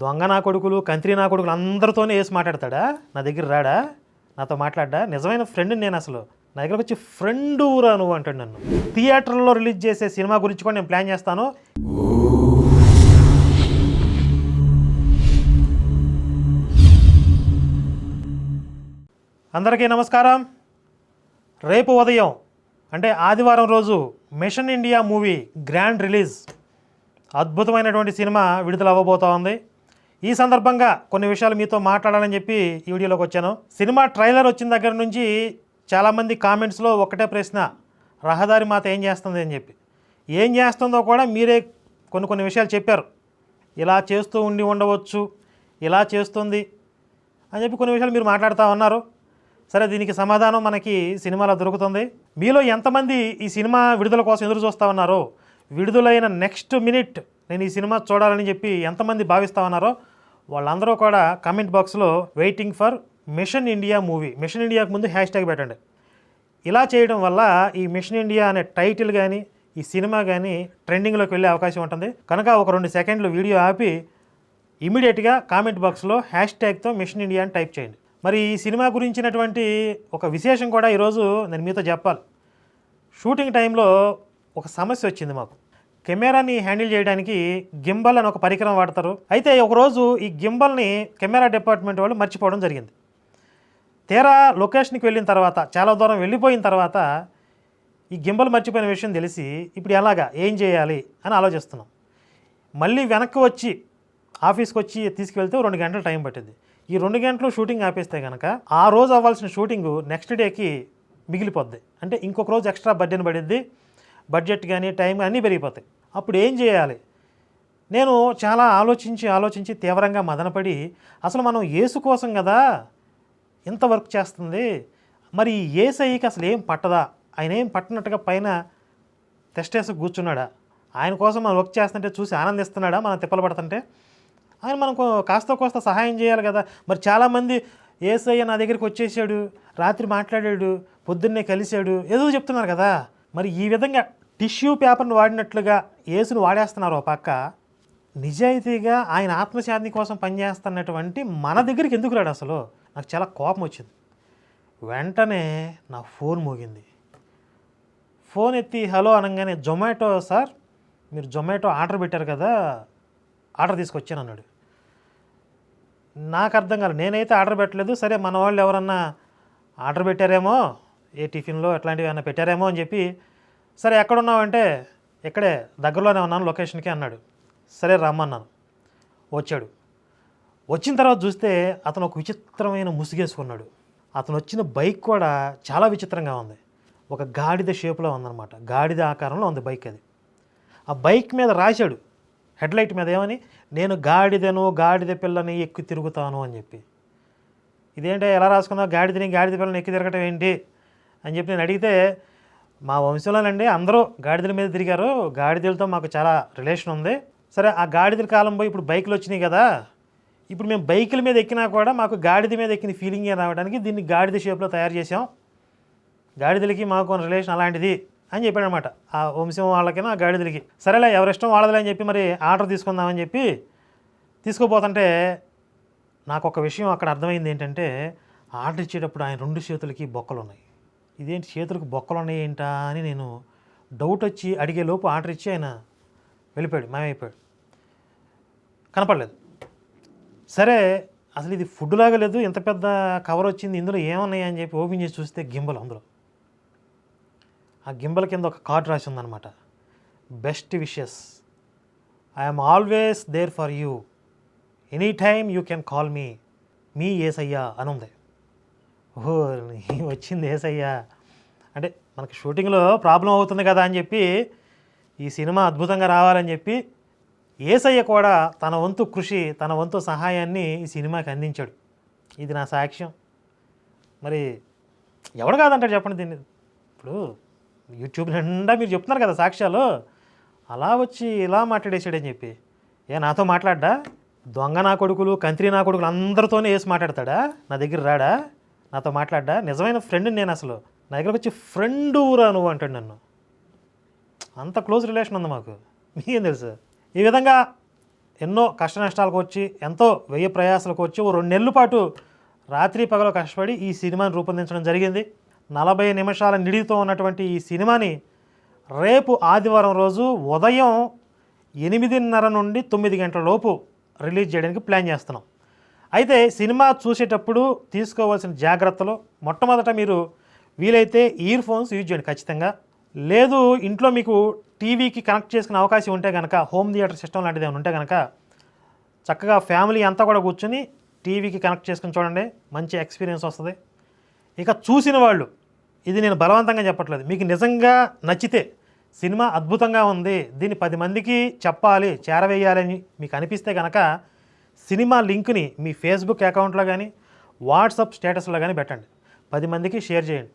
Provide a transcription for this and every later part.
దొంగ నా కొడుకులు కంత్రి నా కొడుకులు అందరితోనే వేసి మాట్లాడతాడా? నా దగ్గర రాడా? నాతో మాట్లాడ్డా? నిజమైన ఫ్రెండ్ నేను అసలు నా దగ్గరకు వచ్చి ఫ్రెండ్ ఊరా నువ్వు అంటాడు నన్ను. థియేటర్లో రిలీజ్ చేసే సినిమా గురించి కూడా నేను ప్లాన్ చేస్తాను. అందరికీ నమస్కారం. రేపు ఉదయం అంటే ఆదివారం రోజు mission India movie grand release. అద్భుతమైనటువంటి సినిమా విడుదల అవ్వబోతోంది. ఈ సందర్భంగా కొన్ని విషయాలు మీతో మాట్లాడాలని చెప్పి ఈ వీడియోలోకి వచ్చాను. సినిమా ట్రైలర్ వచ్చిన దగ్గర నుంచి చాలామంది కామెంట్స్లో ఒకటే ప్రశ్న రహదారి మాత ఏం చేస్తుంది అని చెప్పి. ఏం చేస్తుందో కూడా మీరే కొన్ని కొన్ని విషయాలు చెప్పారు. ఇలా చేస్తూ ఉండి ఉండవచ్చు ఇలా చేస్తుంది అని చెప్పి కొన్ని విషయాలు మీరు మాట్లాడుతూ ఉన్నారు. సరే దీనికి సమాధానం మనకి సినిమాలో దొరుకుతుంది. మీలో ఎంతమంది ఈ సినిమా విడుదల కోసం ఎదురు చూస్తూ ఉన్నారో విడుదలైన నెక్స్ట్ మినిట్ నేను ఈ సినిమా చూడాలని చెప్పి ఎంతమంది భావిస్తూ ఉన్నారో వాళ్ళందరూ కూడా కామెంట్ బాక్స్లో waiting for mission India movie mission ఇండియాకు ముందు హ్యాష్ ట్యాగ్ పెట్టండి. ఇలా చేయడం వల్ల ఈ మిషన్ ఇండియా అనే టైటిల్ కానీ ఈ సినిమా కానీ ట్రెండింగ్లోకి వెళ్ళే అవకాశం ఉంటుంది. కనుక ఒక రెండు సెకండ్లు వీడియో ఆపి ఇమీడియట్గా కామెంట్ బాక్స్లో హ్యాష్ ట్యాగ్తో మిషన్ ఇండియా అని టైప్ చేయండి. మరి ఈ సినిమా గురించినటువంటి ఒక విశేషం కూడా ఈరోజు నేను మీతో చెప్పాలి. షూటింగ్ టైంలో ఒక సమస్య వచ్చింది మాకు. కెమెరాని హ్యాండిల్ చేయడానికి గింబల్ అని ఒక పరికరం వాడతారు. అయితే ఒకరోజు ఈ గింబల్ని కెమెరా డిపార్ట్మెంట్ వాళ్ళు మర్చిపోవడం జరిగింది. తీరా లొకేషన్కి వెళ్ళిన తర్వాత చాలా దూరం వెళ్ళిపోయిన తర్వాత ఈ గింబల్ మర్చిపోయిన విషయం తెలిసి ఇప్పుడు ఎలాగా ఏం చేయాలి అని ఆలోచిస్తున్నాం. మళ్ళీ వెనక్కి వచ్చి ఆఫీస్కి వచ్చి తీసుకువెళ్తే రెండు గంటలు టైం పట్టింది. ఈ రెండు గంటలు షూటింగ్ ఆపేస్తే కనుక ఆ రోజు అవ్వాల్సిన షూటింగ్ నెక్స్ట్ డేకి మిగిలిపోద్ది. అంటే ఇంకొక రోజు ఎక్స్ట్రా బడ్జెట్ పడింది. బడ్జెట్ కానీ టైం అన్నీ పెరిగిపోతాయి. అప్పుడు ఏం చేయాలి? నేను చాలా ఆలోచించి ఆలోచించి తీవ్రంగా మదనపడి అసలు మనం ఏసు కోసం కదా ఇంత వర్క్ చేస్తుంది? మరి ఏసఐకి అసలు ఏం పట్టదా? ఆయన ఏం పట్టనట్టుగా పైన టెస్టేసి కూర్చున్నాడా? ఆయన కోసం మనం వర్క్ చేస్తుంటే చూసి ఆనందిస్తున్నాడా? మనం తిప్పలు పడుతుంటే? ఆయన మనకు కాస్త కోస్త సహాయం చేయాలి కదా. మరి చాలామంది ఏసయ్య నా దగ్గరికి వచ్చేసాడు రాత్రి మాట్లాడాడు పొద్దున్నే కలిశాడు ఏదో చెప్తున్నారు కదా. మరి ఈ విధంగా టిష్యూ పేపర్ని వాడినట్లుగా ఏసును వాడేస్తున్నారు ఓ పక్క. నిజాయితీగా ఆయన ఆత్మశాంతి కోసం పనిచేస్తున్నటువంటి మన దగ్గరికి ఎందుకు రాడు అసలు? నాకు చాలా కోపం వచ్చింది. వెంటనే నా ఫోన్ మోగింది. ఫోన్ ఎత్తి హలో అనగానే జొమాటో సార్ మీరు జొమాటో ఆర్డర్ పెట్టారు కదా ఆర్డర్ తీసుకొచ్చాను అన్నాడు. నాకు అర్థం కాలేదు. నేనైతే ఆర్డర్ పెట్టలేదు. సరే మన వాళ్ళు ఎవరన్నా ఆర్డర్ పెట్టారేమో ఏ టిఫిన్లో ఎట్లాంటివి ఏమైనా పెట్టారేమో అని చెప్పి సరే ఎక్కడున్నావంటే ఇక్కడే దగ్గరలోనే ఉన్నాను లొకేషన్కి అన్నాడు. సరే రమ్మన్నాను. వచ్చాడు. వచ్చిన తర్వాత చూస్తే అతను ఒక విచిత్రమైన ముసుగేసుకున్నాడు. అతను వచ్చిన బైక్ కూడా చాలా విచిత్రంగా ఉంది. ఒక గాడిద షేప్లో ఉందన్నమాట. గాడిద ఆకారంలో ఉంది బైక్ అది. ఆ బైక్ మీద రాశాడు. హెడ్లైట్ మీద ఏమని? నేను గాడిదను గాడిద పిల్లని ఎక్కి తిరుగుతాను అని చెప్పి. ఇదేంటి ఎలా రాసుకున్నావు? గాడిదని గాడిద పిల్లని ఎక్కి తిరగటం ఏంటి? అని చెప్పి నేను అడిగితే మా వంశంలోనండి అందరూ గాడిదల మీద తిరిగారు. గాడిదలతో మాకు చాలా రిలేషన్ ఉంది. సరే ఆ గాడిదల కాలం పోయి ఇప్పుడు బైకులు వచ్చినాయి కదా. ఇప్పుడు మేము బైకుల మీద ఎక్కినా కూడా మాకు గాడిద మీద ఎక్కిన ఫీలింగే రావడానికి దీన్ని గాడిద షేప్లో తయారు చేసాం గాడిదలకి మాకు రిలేషన్ అలాంటిది అని చెప్పాడు అనమాట ఆ వంశం వాళ్ళకైనా ఆ గాడిదలకి. సరేలే ఎవరిష్టం వాళ్ళదిలే అని చెప్పి మరి ఆర్డర్ తీసుకుందామని చెప్పి తీసుకుపోతుంటే నాకు ఒక విషయం అక్కడ అర్థమైంది ఏంటంటే ఆర్డర్ ఇచ్చేటప్పుడు ఆయన రెండు చేతులకి బొక్కలు ఉన్నాయి ఇదేంటి చేతులకు బొక్కలు ఉన్నాయి ఏంటా అని నేను డౌట్ వచ్చి అడిగే లోపు ఆర్డర్ ఇచ్చి ఆయన వెళ్ళిపోయాడు మాయమైపోయాడు. కనపడలేదు. సరే అసలు ఇది ఫుడ్ లాగా లేదు ఇంత పెద్ద కవర్ వచ్చింది ఇందులో ఏమున్నాయి అని చెప్పి ఓపెన్ చేసి చూస్తే గింబల్ అందులో. ఆ గింబల్ కింద ఒక కార్డ్ రాసి ఉందన్నమాట. Best wishes I'm always there for you any time you can call me me Yesayya అని ఉంది ఓహో వచ్చింది ఏసయ్యా. అంటే మనకి షూటింగ్లో ప్రాబ్లం అవుతుంది కదా అని చెప్పి ఈ సినిమా అద్భుతంగా రావాలని చెప్పి ఏసయ్య కూడా తన వంతు కృషి తన వంతు సహాయాన్ని ఈ సినిమాకి అందించాడు. ఇది నా సాక్ష్యం. మరి ఎవడు కాదంటాడు చెప్పండి దీన్ని? ఇప్పుడు యూట్యూబ్ నిండా మీరు చెప్తున్నారు కదా సాక్ష్యాలు. అలా వచ్చి ఇలా మాట్లాడేసాడని చెప్పి. ఏ నాతో మాట్లాడ్డా? దొంగ నా కొడుకులు కంత్రి నా కొడుకులు అందరితోనే వేసి మాట్లాడతాడా? నా దగ్గర రాడా? నాతో మాట్లాడ్డా? నిజమైన ఫ్రెండ్ నేను అసలు. నా దగ్గరకు వచ్చి ఫ్రెండ్ ఊరా నువ్వు? అంటాడు నన్ను. అంత క్లోజ్ రిలేషన్ ఉంది మాకు. మీకేం తెలుసు? ఈ విధంగా ఎన్నో కష్ట నష్టాలకు వచ్చి ఎంతో వెయ్యి ప్రయాసాలకు వచ్చి ఓ రెండు నెలల పాటు రాత్రి పగలు కష్టపడి ఈ సినిమాని రూపొందించడం జరిగింది. నలభై నిమిషాల నిడితో ఉన్నటువంటి ఈ సినిమాని రేపు ఆదివారం రోజు ఉదయం ఎనిమిదిన్నర నుండి తొమ్మిది గంటల లోపు రిలీజ్ చేయడానికి ప్లాన్ చేస్తున్నాం. అయితే సినిమా చూసేటప్పుడు తీసుకోవాల్సిన జాగ్రత్తలు మొట్టమొదట మీరు వీలైతే ఇయర్ ఫోన్స్ యూజ్ చేయండి ఖచ్చితంగా. లేదు ఇంట్లో మీకు టీవీకి కనెక్ట్ చేసుకునే అవకాశం ఉంటే కనుక హోమ్ థియేటర్ సిస్టమ్ లాంటిది ఏమైనా ఉంటే కనుక చక్కగా ఫ్యామిలీ అంతా కూడా కూర్చొని టీవీకి కనెక్ట్ చేసుకుని చూడండి మంచి ఎక్స్పీరియన్స్ వస్తుంది. ఇక చూసిన వాళ్ళు ఇది నేను బలవంతంగా చెప్పట్లేదు మీకు నిజంగా నచ్చితే సినిమా అద్భుతంగా ఉంది దీన్ని పది మందికి చెప్పాలి చేరవేయాలని మీకు అనిపిస్తే కనుక సినిమా లింక్ని మీ ఫేస్బుక్ అకౌంట్లో కానీ వాట్సాప్ స్టేటస్లో కానీ పెట్టండి. పది మందికి షేర్ చేయండి.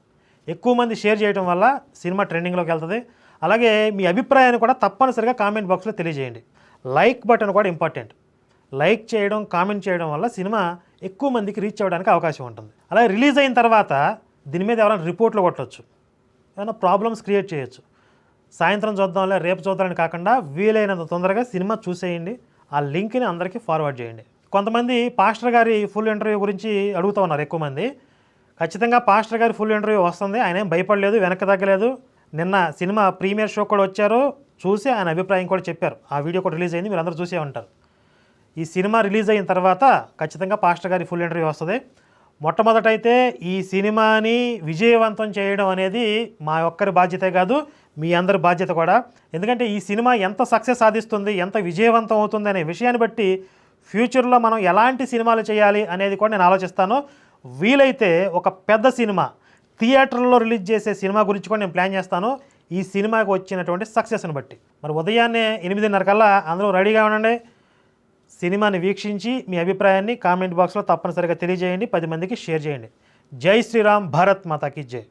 ఎక్కువ మంది షేర్ చేయడం వల్ల సినిమా ట్రెండింగ్లోకి వెళ్తుంది. అలాగే మీ అభిప్రాయాన్ని కూడా తప్పనిసరిగా కామెంట్ బాక్స్లో తెలియజేయండి. లైక్ బటన్ కూడా ఇంపార్టెంట్. లైక్ చేయడం కామెంట్ చేయడం వల్ల సినిమా ఎక్కువ మందికి రీచ్ అవ్వడానికి అవకాశం ఉంటుంది. అలాగే రిలీజ్ అయిన తర్వాత దీని మీద ఎవరైనా రిపోర్ట్లు కొట్టవచ్చు ఏమైనా ప్రాబ్లమ్స్ క్రియేట్ చేయొచ్చు. సాయంత్రం చూద్దాంలే రేపు చూద్దామని కాకుండా వీలైనంత తొందరగా సినిమా చూసేయండి. ఆ లింక్ని అందరికీ ఫార్వర్డ్ చేయండి. కొంతమంది పాస్టర్ గారి ఫుల్ ఇంటర్వ్యూ గురించి అడుగుతూ ఉన్నారు ఎక్కువ మంది. ఖచ్చితంగా పాస్టర్ గారి ఫుల్ ఇంటర్వ్యూ వస్తుంది. ఆయన ఏం భయపడలేదు వెనక తగ్గలేదు. నిన్న సినిమా ప్రీమియర్ షో కూడా వచ్చారు. చూసి ఆయన అభిప్రాయం కూడా చెప్పారు. ఆ వీడియో కూడా రిలీజ్ అయింది. మీరు అందరూ చూసే ఉంటారు. ఈ సినిమా రిలీజ్ అయిన తర్వాత ఖచ్చితంగా పాస్టర్ గారి ఫుల్ ఇంటర్వ్యూ వస్తుంది. మొట్టమొదటైతే ఈ సినిమాని విజయవంతం చేయడం అనేది మా ఒక్కరి బాధ్యతే కాదు మీ అందరి బాధ్యత కూడా. ఎందుకంటే ఈ సినిమా ఎంత సక్సెస్ సాధిస్తుంది ఎంత విజయవంతం అవుతుంది అనే విషయాన్ని బట్టి ఫ్యూచర్లో మనం ఎలాంటి సినిమాలు చేయాలి అనేది కూడా నేను ఆలోచిస్తాను. వీలైతే ఒక పెద్ద సినిమా థియేటర్లో రిలీజ్ చేసే సినిమా గురించి కూడా నేను ప్లాన్ చేస్తాను. ఈ సినిమాకి వచ్చినటువంటి సక్సెస్ని బట్టి. మరి ఉదయాన్నే ఎనిమిదిన్నర కల్లా అందరూ రెడీగా ఉండండి. సినిమాని వీక్షించి మీ అభిప్రాయాన్ని కామెంట్ బాక్స్లో తప్పనిసరిగా తెలియజేయండి. పది మందికి షేర్ చేయండి. జై శ్రీరామ్ భారత్ మాతాకి జై.